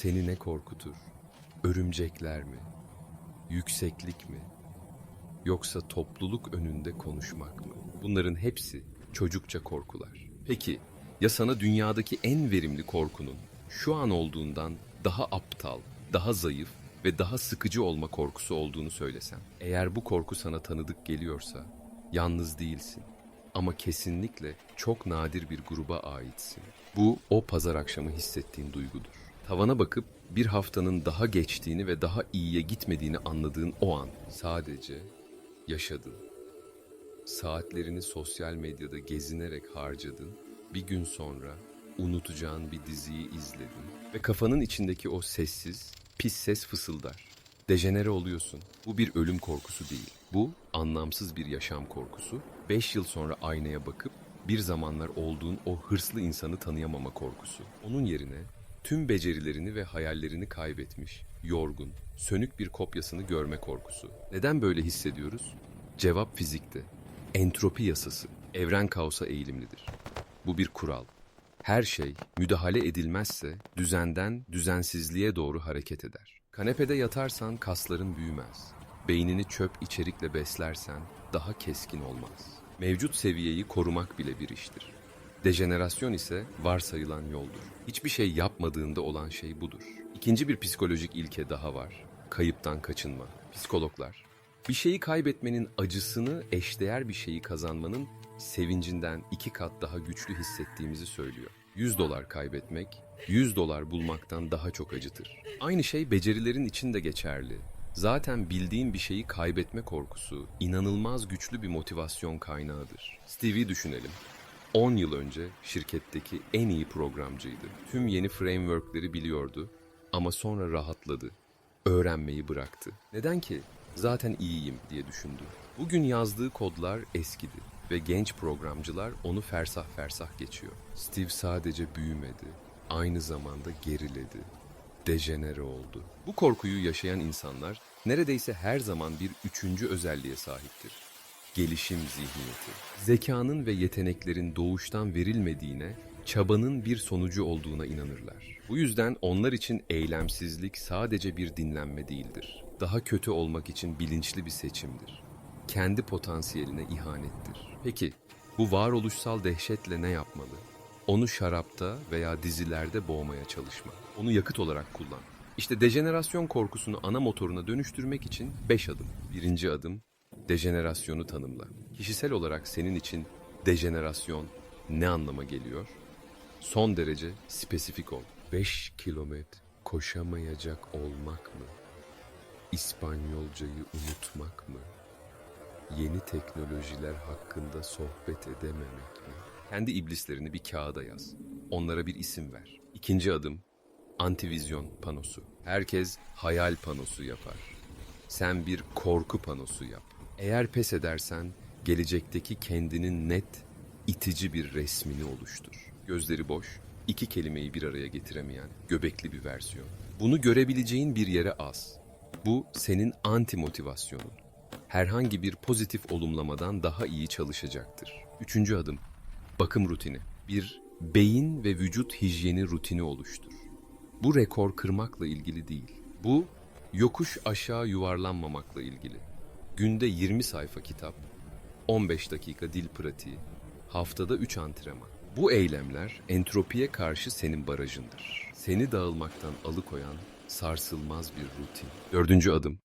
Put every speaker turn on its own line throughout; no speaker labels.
Seni ne korkutur? Örümcekler mi? Yükseklik mi? Yoksa topluluk önünde konuşmak mı? Bunların hepsi çocukça korkular. Peki ya sana dünyadaki en verimli korkunun şu an olduğundan daha aptal, daha zayıf ve daha sıkıcı olma korkusu olduğunu söylesem? Eğer bu korku sana tanıdık geliyorsa yalnız değilsin. Ama kesinlikle çok nadir bir gruba aitsin. Bu o pazar akşamı hissettiğin duygudur. Tavana bakıp bir haftanın daha geçtiğini ve daha iyiye gitmediğini anladığın o an sadece yaşadın. Saatlerini sosyal medyada gezinerek harcadın. Bir gün sonra unutacağın bir diziyi izledin ve kafanın içindeki o sessiz, pis ses fısıldar. Dejenere oluyorsun. Bu bir ölüm korkusu değil. Bu anlamsız bir yaşam korkusu. Beş yıl sonra aynaya bakıp bir zamanlar olduğun o hırslı insanı tanıyamama korkusu. Onun yerine tüm becerilerini ve hayallerini kaybetmiş, yorgun, sönük bir kopyasını görme korkusu. Neden böyle hissediyoruz? Cevap fizikte. Entropi yasası. Evren kaosa eğilimlidir. Bu bir kural. Her şey müdahale edilmezse düzenden düzensizliğe doğru hareket eder. Kanepede yatarsan kasların büyümez. Beynini çöp içerikle beslersen daha keskin olmaz. Mevcut seviyeyi korumak bile bir iştir. Dejenerasyon ise varsayılan yoldur. Hiçbir şey yapmadığında olan şey budur. İkinci bir psikolojik ilke daha var. Kayıptan kaçınma. Psikologlar, bir şeyi kaybetmenin acısını eşdeğer bir şeyi kazanmanın sevincinden iki kat daha güçlü hissettiğimizi söylüyor. 100 dolar kaybetmek, 100 dolar bulmaktan daha çok acıtır. Aynı şey becerilerin için de geçerli. Zaten bildiğin bir şeyi kaybetme korkusu inanılmaz güçlü bir motivasyon kaynağıdır. Stevie'yi düşünelim. 10 yıl önce şirketteki en iyi programcıydı. Tüm yeni frameworkleri biliyordu ama sonra rahatladı. Öğrenmeyi bıraktı. Neden ki? Zaten iyiyim diye düşündü. Bugün yazdığı kodlar eskidi ve genç programcılar onu fersah fersah geçiyor. Steve sadece büyümedi, aynı zamanda geriledi. Dejenere oldu. Bu korkuyu yaşayan insanlar neredeyse her zaman bir üçüncü özelliğe sahiptir gelişim zihniyeti. Zekanın ve yeteneklerin doğuştan verilmediğine, çabanın bir sonucu olduğuna inanırlar. Bu yüzden onlar için eylemsizlik sadece bir dinlenme değildir. Daha kötü olmak için bilinçli bir seçimdir. Kendi potansiyeline ihanettir. Peki, bu varoluşsal dehşetle ne yapmalı? Onu şarapta veya dizilerde boğmaya çalışma. Onu yakıt olarak kullan. İşte dejenerasyon korkusunu ana motoruna dönüştürmek için 5 adım. Birinci adım, dejenerasyonu tanımla. Kişisel olarak senin için dejenerasyon ne anlama geliyor? Son derece spesifik ol. 5 kilometre koşamayacak olmak mı? İspanyolcayı unutmak mı? Yeni teknolojiler hakkında sohbet edememek mi? Kendi iblislerini bir kağıda yaz. Onlara bir isim ver. İkinci adım antivizyon panosu. Herkes hayal panosu yapar. Sen bir korku panosu yap. Eğer pes edersen gelecekteki kendinin net, itici bir resmini oluştur. Gözleri boş, iki kelimeyi bir araya getiremeyen göbekli bir versiyon. Bunu görebileceğin bir yere az. Bu senin anti motivasyonun. Herhangi bir pozitif olumlamadan daha iyi çalışacaktır. Üçüncü adım, bakım rutini. Bir beyin ve vücut hijyeni rutini oluştur. Bu rekor kırmakla ilgili değil. Bu yokuş aşağı yuvarlanmamakla ilgili. Günde 20 sayfa kitap, 15 dakika dil pratiği, haftada 3 antrenman. Bu eylemler entropiye karşı senin barajındır. Seni dağılmaktan alıkoyan sarsılmaz bir rutin. Dördüncü adım,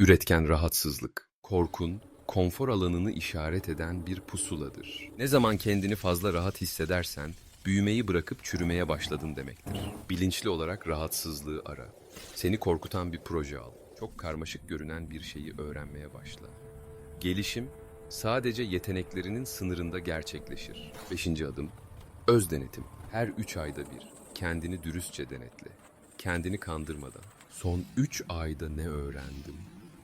üretken rahatsızlık. Korkun, konfor alanını işaret eden bir pusuladır. Ne zaman kendini fazla rahat hissedersen, büyümeyi bırakıp çürümeye başladın demektir. Bilinçli olarak rahatsızlığı ara. Seni korkutan bir proje al. Çok karmaşık görünen bir şeyi öğrenmeye başla. Gelişim sadece yeteneklerinin sınırında gerçekleşir. Beşinci adım, öz denetim. Her üç ayda bir kendini dürüstçe denetle. Kendini kandırmadan. Son üç ayda ne öğrendim?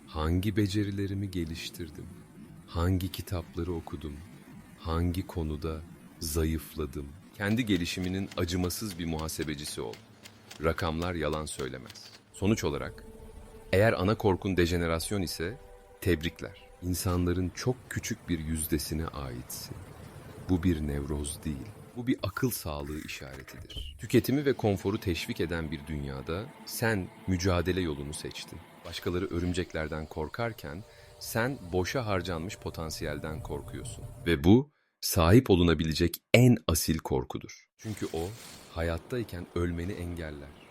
Hangi becerilerimi geliştirdim? Hangi kitapları okudum? Hangi konuda zayıfladım? Kendi gelişiminin acımasız bir muhasebecisi ol. Rakamlar yalan söylemez. Sonuç olarak eğer ana korkun dejenerasyon ise tebrikler. İnsanların çok küçük bir yüzdesine aitsin. Bu bir nevroz değil. Bu bir akıl sağlığı işaretidir. Tüketimi ve konforu teşvik eden bir dünyada sen mücadele yolunu seçtin. Başkaları örümceklerden korkarken sen boşa harcanmış potansiyelden korkuyorsun. Ve bu sahip olunabilecek en asil korkudur. Çünkü o hayattayken ölmeni engeller.